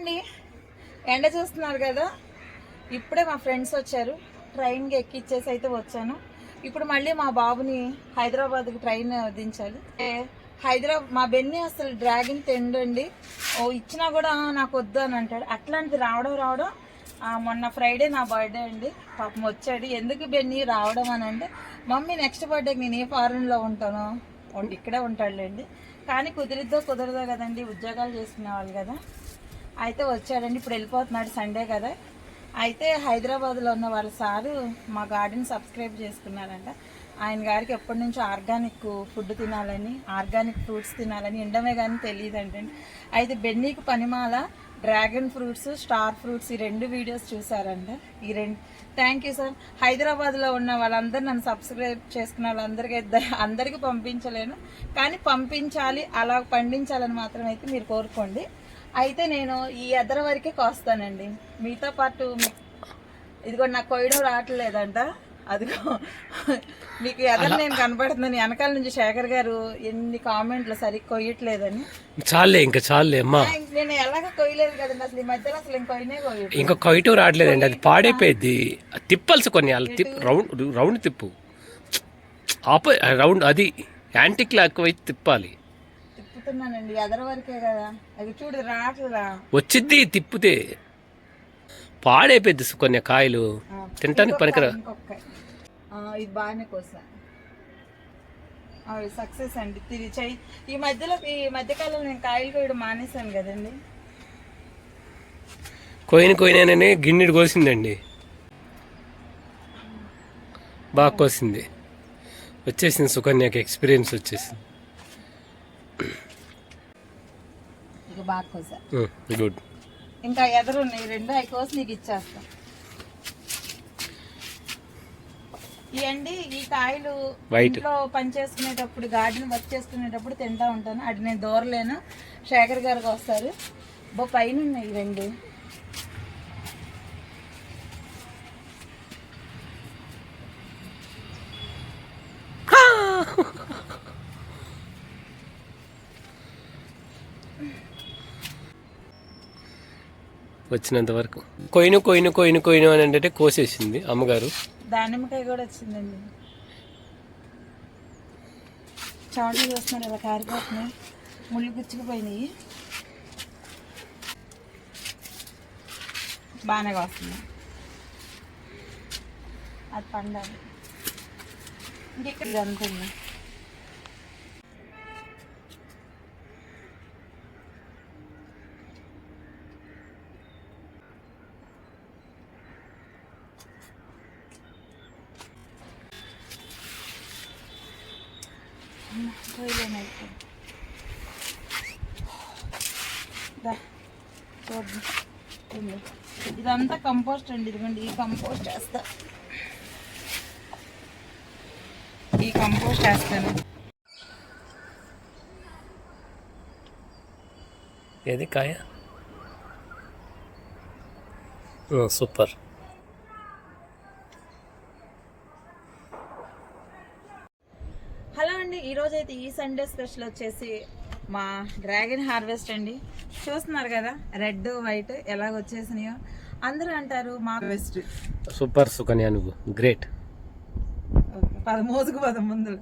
అండి. ఎండ చూస్తున్నారు కదా? ఇప్పుడే మా ఫ్రెండ్స్ వచ్చారు. ట్రైన్కి ఎక్కిచ్చేసి అయితే వచ్చాను. ఇప్పుడు మళ్ళీ మా బాబుని హైదరాబాద్కి ట్రైన్ దించాలి. హైదరాబాద్ మా బెన్ని అసలు డ్రాగన్ తిండండి ఓ ఇచ్చినా కూడా నాకు వద్దు అని అంటాడు. అట్లాంటిది రావడం రావడం మొన్న ఫ్రైడే నా బర్త్డే అండి. పాపం వచ్చాడు. ఎందుకు బెన్ని రావడం అని అంటే మమ్మీ నెక్స్ట్ బర్త్డేకి నేను ఏ ఫారెన్లో ఉంటాను. ఇక్కడే ఉంటాడులేండి. కానీ కుదిరిద్దో కుదరదో కదండి. ఉద్యోగాలు చేసుకునే వాళ్ళు కదా. అయితే వచ్చాడండి ఇప్పుడు వెళ్ళిపోతున్నాడు సండే కదా. అయితే హైదరాబాద్లో ఉన్న వాళ్ళ సారు మా గార్డెన్ సబ్స్క్రైబ్ చేసుకున్నారంట. ఆయన గారికి ఎప్పటి నుంచో ఆర్గానిక్ ఫుడ్ తినాలని ఆర్గానిక్ ఫ్రూట్స్ తినాలని ఎండమే కానీ తెలియదండి అయితే బెన్నీకి పనిమాల డ్రాగన్ ఫ్రూట్స్ స్టార్ ఫ్రూట్స్ ఈ రెండు వీడియోస్ చూసారండి ఈ రెండు థ్యాంక్ యూ సార్ హైదరాబాద్లో ఉన్న వాళ్ళందరూ నన్ను సబ్స్క్రైబ్ చేసుకున్న వాళ్ళందరికీ అందరికీ పంపించలేను. కానీ పంపించాలి అలా పండించాలని మాత్రం అయితే మీరు కోరుకోండి. అయితే నేను ఈ ఎదర వరకే కోస్తానండి. మీతో పాటు ఇదిగో నాకు కొయ్యడం రావట్లేదంట. అదిగో. మీకు ఎదర నేను కనపడుతున్నాను వెనకాల నుంచి శేఖర్ గారు ఎన్ని కామెంట్లు సరిగ్గా కొయ్యట్లేదని. చాలే ఇంకా చాలే అమ్మా. నేను ఎలాగ కొయ్యలేదు కదండి అసలు ఈ మధ్యలో అసలు ఇంక కొయ్యనే కొయ్యడు ఇంకా కొయ్యటం రావట్లేదండి అది పాడైపోయింది. తిప్పాల్సి కొన్ని అలా తిప్ రౌండ్ రౌండ్ తిప్పు. ఆపో రౌండ్ అది యాంటీ క్లాక్ వైపు తిప్పాలి. తిప్పుతున్నానండి ఎదర వరకే కదా. అది చూడు రావట్లేదా? వచ్చిద్ది తిప్పితే. పాడైపోయింది కొన్ని కాయలు. తినటానికి పనికిరా. ఇది బాగానే కోసా. సక్సెస్ అండి. తిరిగి చెయ్యి. ఈ మధ్యలో ఈ మధ్యకాలంలో నేను కాయలు కోయడం మానేశాను కదండి. కోయిన కోయిననే గిన్నెడు కోసిందండి. బాగా కోసింది. వచ్చేసింది సుకన్యకి ఎక్స్పీరియన్స్ వచ్చేసింది. గుడ్. ఇంకా ఎదరు ఉన్నాయి. రెండు అవి కోసి నీకు ఇచ్చేస్తా. ఇవండి ఈ కాయలు. ఇంట్లో పని చేసుకునేటప్పుడు గార్డెన్ వర్క్ చేసుకునేటప్పుడు తింటా ఉంటాను. అది నేను దూరలేను. శేఖర్ గారికి వస్తారు. బో పైన ఉన్నాయి రెండు. వచ్చినంత వరకు. కొయిను కొయిను కొయిను కొయిను అని అంటే కోసేసింది అమ్మగారు. దానిమ్మకాయ కూడా వచ్చిందండి. చాట్లు చూస్తున్నారు ఇలా కారిపోతున్నాయి. ముళ్ళు గుచ్చుకుపోయినాయి బాగానే వస్తుంది అది పండాలి. ఇంకెక్కడ ఇదంతా ఉంది. పోయలేను దా, చూద్దాం. ఇదంతా కంపోస్ట్ అండి ఇదిగోండి ఈ కంపోస్ట్ వేస్తా ఈ కంపోస్ట్ వేస్తాను ఏది కాయ సూపర్ హలో అండి ఈ సండే స్పెషల్ వచ్చేసి మా డ్రాగన్ హార్వెస్ట్ అండి. చూస్తున్నారు కదా రెడ్ వైట్ ఎలాగ వచ్చేసినాయో. అందరూ అంటారు మా హార్వెస్ట్ సూపర్ సుకన్య నువ్వు. గ్రేట్ పద మోసుకు పద ముందు.